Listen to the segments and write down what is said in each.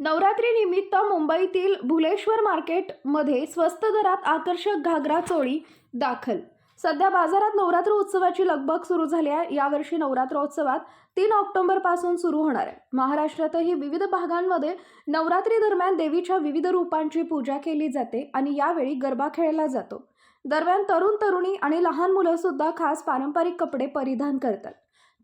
नवरात्रीनिमित्त मुंबईतील भुलेश्वर मार्केटमध्ये स्वस्त दरात आकर्षक घागरा चोळी दाखल. सध्या बाजारात नवरात्र उत्सवाची लगबग सुरू झाली आहे. यावर्षी नवरात्रोत्सवात तीन ऑक्टोबरपासून सुरू होणार आहे. महाराष्ट्रातही विविध भागांमध्ये नवरात्री दरम्यान देवीच्या विविध रूपांची पूजा केली जाते आणि यावेळी गरबा खेळला जातो. दरम्यान तरुण तरुणी आणि लहान मुलंसुद्धा खास पारंपरिक कपडे परिधान करतात.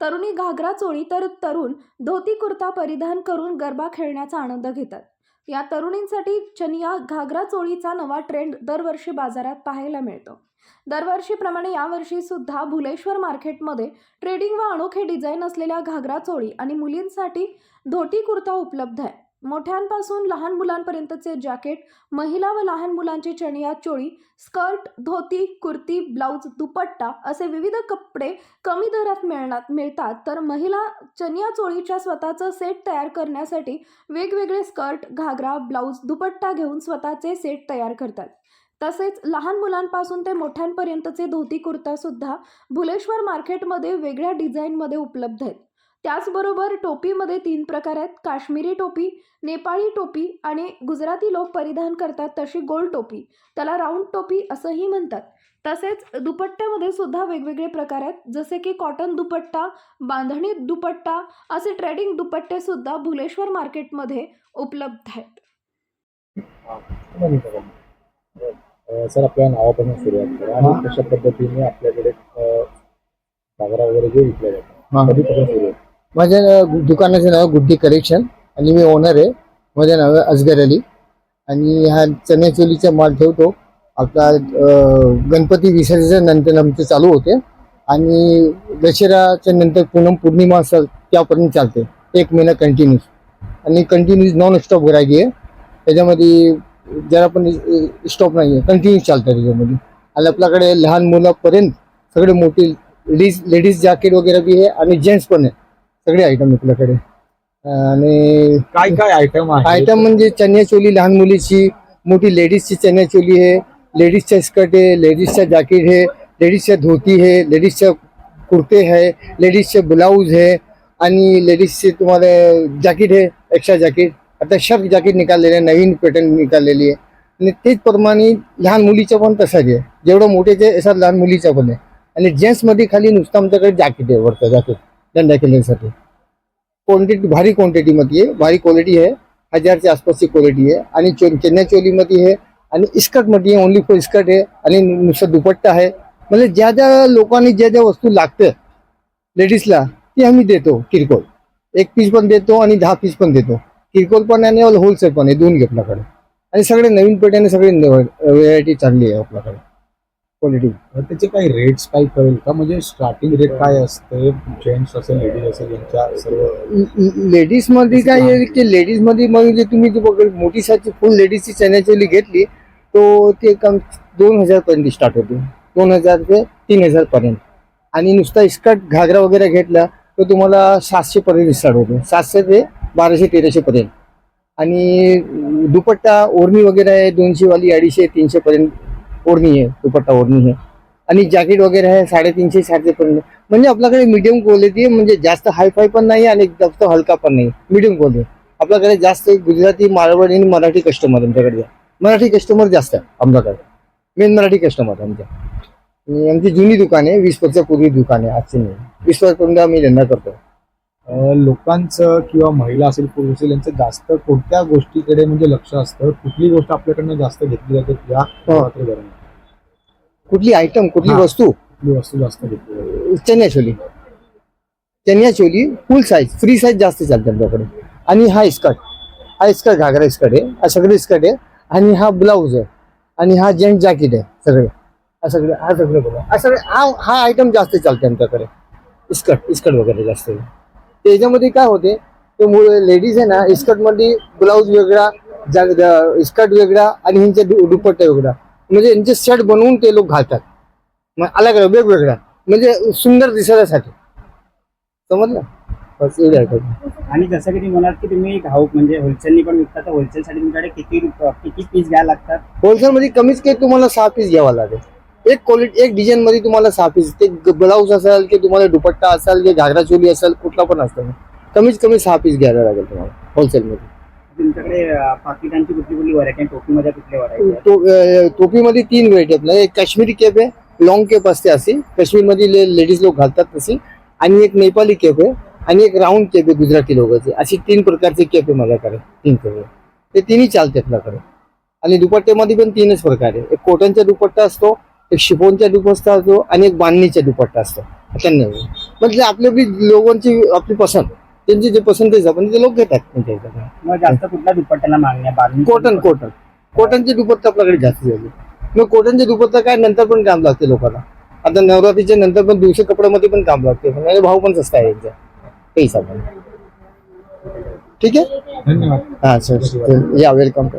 तरुणी घागरा चोळी तर तरुण धोती कुर्ता परिधान करून गरबा खेळण्याचा आनंद घेतात. या तरुणींसाठी चनिया घागरा चोळीचा नवा ट्रेंड दरवर्षी बाजारात पाहायला मिळतो. दरवर्षीप्रमाणे यावर्षी सुद्धा भुलेश्वर मार्केटमध्ये ट्रेडिंग व अनोखे डिझाईन असलेल्या घागरा चोळी आणि मुलींसाठी धोती कुर्ता उपलब्ध आहे. मोठ्यांपासून लहान मुलांपर्यंतचे जॅकेट महिला व लहान मुलांची चणिया चोळी स्कर्ट धोती कुर्ती ब्लाऊज दुपट्टा असे विविध कपडे कमी दरात मिळणार मिळतात. तर महिला चनिया चोळीच्या स्वतःचं सेट तयार करण्यासाठी वेगवेगळे स्कर्ट घागरा ब्लाऊज दुपट्टा घेऊन स्वतःचे सेट तयार करतात. तसेच लहान मुलांपासून ते मोठ्यांपर्यंतचे धोती कुर्तासुद्धा भुलेश्वर मार्केटमध्ये वेगळ्या डिझाईनमध्ये उपलब्ध आहेत. त्याचबरोबर टोपीमध्ये तीन प्रकार आहेत. काश्मीरी टोपी नेपाळी टोपी आणि गुजराती लोक परिधान करतात तशी गोल टोपी. त्याला राऊंड टोपी असंही म्हणतात. तसेच दुपट्ट्यामध्ये सुद्धा वेगवेगळे प्रकार आहेत. जसे की कॉटन दुपट्टा बांधणी दुपट्टा असे ट्रेडिंग दुपट्टे सुद्धा भुलेश्वर मार्केटमध्ये उपलब्ध आहेत. सर आपल्या नावापासून सुरुवात करा आणि कशा पद्धतीने आपल्याकडे सागरा वगैरे जे विकल्या हा. जातात कधीपासून सुरू आहे माझ्या दुकानाचं नाव गुड्डी कलेक्शन आणि मी ओनर आहे. माझं नाव आहे अजगर अली. आणि हा चण्याचोलीचा माल ठेवतो. आपला गणपती विसर्जन नंतर आमचे चालू होते. आणि दसऱ्याच्या नंतर पूनम पौर्णिमा असेल त्यापर्यंत चालते. एक महिना कंटिन्यूस आणि कंटिन्यूस नॉन स्टॉप गिरायकी आहे. त्याच्यामध्ये जरा पण स्टॉप नाही आहे कंटिन्यूस चालतं त्याच्यामध्ये. आणि आपल्याकडे लहान मुलापर्यंत सगळे मोठी लेडीज लेडीज जॅकेट वगैरे बी आहे आणि जेंट्स पण आहे. सगळे आयटम आपल्याकडे आणि काय काय आयटम आहे? आयटम म्हणजे चनिया चोली लहान मुलीची मोठी लेडीजची चनिया चोली आहे लेडीजच्या स्कर्ट आहे लेडीजच्या जॅकेट आहे लेडीजच्या धोती आहे लेडीजच्या कुर्ते आहे लेडीजचे ब्लाऊज आहे आणि लेडीजचे तुम्हाला जॅकेट आहे एक्स्ट्रा जॅकेट आता शर्ट जॅकेट निकाललेले आहे नवीन पॅटर्न निकाललेली आहे. आणि तेच प्रमाणे लहान मुलीचं पण तसंच आहे. जेवढं मोठेचे असं लहान मुलीचं पण आहे. आणि जेंट्समध्ये खाली नुसतं आमच्याकडे जॅकेट आहे वरतं जॅकेट धंदा केल्यासाठी. क्वांटिटी भारी क्वांटिटीमध्ये आहे भारी क्वालिटी आहे हजारच्या आसपासची क्वालिटी आहे आणि चो चेन्नई चोलीमध्ये आहे आणि इस्कटमध्ये आहे ओनली फॉर इस्कट आहे आणि नुसतं दुपट्टा आहे. म्हणजे ज्या ज्या लोकांनी ज्या ज्या वस्तू लागतं लेडीजला ती आम्ही देतो किरकोळ. एक पीस पण देतो आणि दहा पीस पण देतो. किरकोळ पण आहे आणि होलसेल पण आहे दोन घेतल्याकडे आणि सगळे नवीन पेट्याने सगळे व्हरायटी चांगली आहे आपल्याकडे. क्वालिटी त्याचे काही रेट्स काही कळेल का? म्हणजे स्टार्टिंग रेट काय असते? जेंट्स असेल लेडीज असेल यांच्या सर्व लेडीजमध्ये काय आहे की लेडीजमध्ये मग जे तुम्ही जी बघ मोठी साईजची फुल लेडीजची चण्याचोली घेतली तो ते कम दोन हजार पर्यंत स्टार्ट होते. दोन हजार ते तीन हजार पर्यंत. आणि नुसता स्कर्ट घागरा वगैरे घेतला तर तुम्हाला सातशे पर्यंत स्टार्ट होतो. सातशे ते बाराशे तेराशे पर्यंत. आणि दुपट्टा ओढणी वगैरे आहे दोनशे वाली अडीचशे तीनशे पर्यंत ओढणी आहे दुपट्टा ओढणी आहे. आणि जॅकेट वगैरे आहे साडेतीनशे सातशे पर्यंत. म्हणजे आपल्याकडे मीडियम क्वालिटी आहे म्हणजे जास्त हायफाय पण नाही आणि जास्त हलका पण नाही. मीडियम क्वालिटी आपल्याकडे जास्त गुजराती मारवाडी आणि मराठी कस्टमर आमच्याकडे मराठी कस्टमर जास्त आहे आमच्याकडे. मेन मराठी कस्टमर आमच्या. आमची जुनी दुकान आहे वीस वर्षापूर्वी दुकान आहे आजची नाही. वीस वर्षापर्यंत आम्ही धंदा करतो लोकांचं किंवा महिला असेल पुरुष असेल यांचं जास्त कोणत्या गोष्टीकडे म्हणजे लक्ष असतं? कुठली गोष्ट आपल्याकडनं जास्त घेतली जाते या नवरात्री दरम्यान कुठली आयटम कुठली हा. वस्तू? वस्तू जास्त घेतली जाते chaniya choli chaniya choli full size free size जास्त चालते आपल्याकडे. आणि हा स्कर्ट हा स्कर्ट घागरा स्कर्ट आहे. हा सगळे स्कर्ट आहे. आणि हा ब्लाऊज आहे. आणि हा जेंट जॅकेट आहे सगळे. हा सगळे हा सगळे बघा. हा सगळे हा हा आयटम जास्त चालते आमच्याकडे. स्कर्ट स्कर्ट वगैरे जास्त आहे. त्याच्यामध्ये काय होते? ते लेडीज आहे ना स्कर्टमध्ये ब्लाऊज वेगळा स्कर्ट वेगळा आणि ह्यांच्या दु- दुपट्टा वेगळा. म्हणजे यांचे शर्ट बनवून ते लोक घालतात. मग अलग अलग वेगवेगळ्या? म्हणजे सुंदर दिसण्यासाठी समजलं? बस एवढे आयटम आणि जसं की तुम्ही म्हणाल की तुम्ही घाऊक म्हणजे होलसेलनी पण विकता तर होलसेलसाठी तुमच्याकडे किती रुप- किती पीस घ्यायला लागतात? होलसेल मध्ये कमीच काही तुम्हाला सहा पीस घ्यावा लागेल. एक क्वालिटी एक डिझाईन मध्ये तुम्हाला सहा पीस ते ब्लाऊज असेल की तुम्हाला दुपट्टा असेल की घागरा चोली असेल कुठला पण असेल कमीत कमी सहा पीस घ्यायला लागेल तुम्हाला होलसेल मध्ये तुमच्याकडे पाकिटांची कुठली कुठली व्हरायटी टोपीमध्ये कुठली व्हरायटी टोपीमध्ये तीन व्हरायटी आपल्या एक काश्मीरी केप आहे लॉंग केप असते अशी. काश्मीरमध्ये लेडीज लोक घालतात तशी. आणि एक नेपाली केप आहे आणि एक राऊंड केप आहे गुजराती लोकांचे. अशी तीन प्रकारचे केप आहे माझ्याकडे तीन केप ते तिन्ही चालते आपल्याकडे आणि दुपट्ट्यामध्ये पण तीनच प्रकार आहे. एक कोटनचा दुपट्टा असतो एक शिफोनचा दुपट्टा असतो आणि एक बांधणीचा दुपट्टा असतो. त्यांना म्हणजे आपली आपली लोकांची आपली पसंत. त्यांची जे पसंत आहे आपण ते लोक घेतात. त्यांच्या ह्याच्याकडे. मग जास्त कुठल्या दुपट्ट्याला मागणी आहे बांधणी कॉटन कॉटन कॉटनचे दुपट्टा आपल्याकडे जास्त झाले. मग कॉटनचे दुपट्टा काय नंतर पण काम लागते लोकांना. आता नवरात्रीच्या नंतर पण दिवशी कपड्यामध्ये पण काम लागते. आणि भाव पण स्वस्त आहे यांचा. काही हिसाबाने ठीक आहे? धन्यवाद. हा सर या वेलकम कर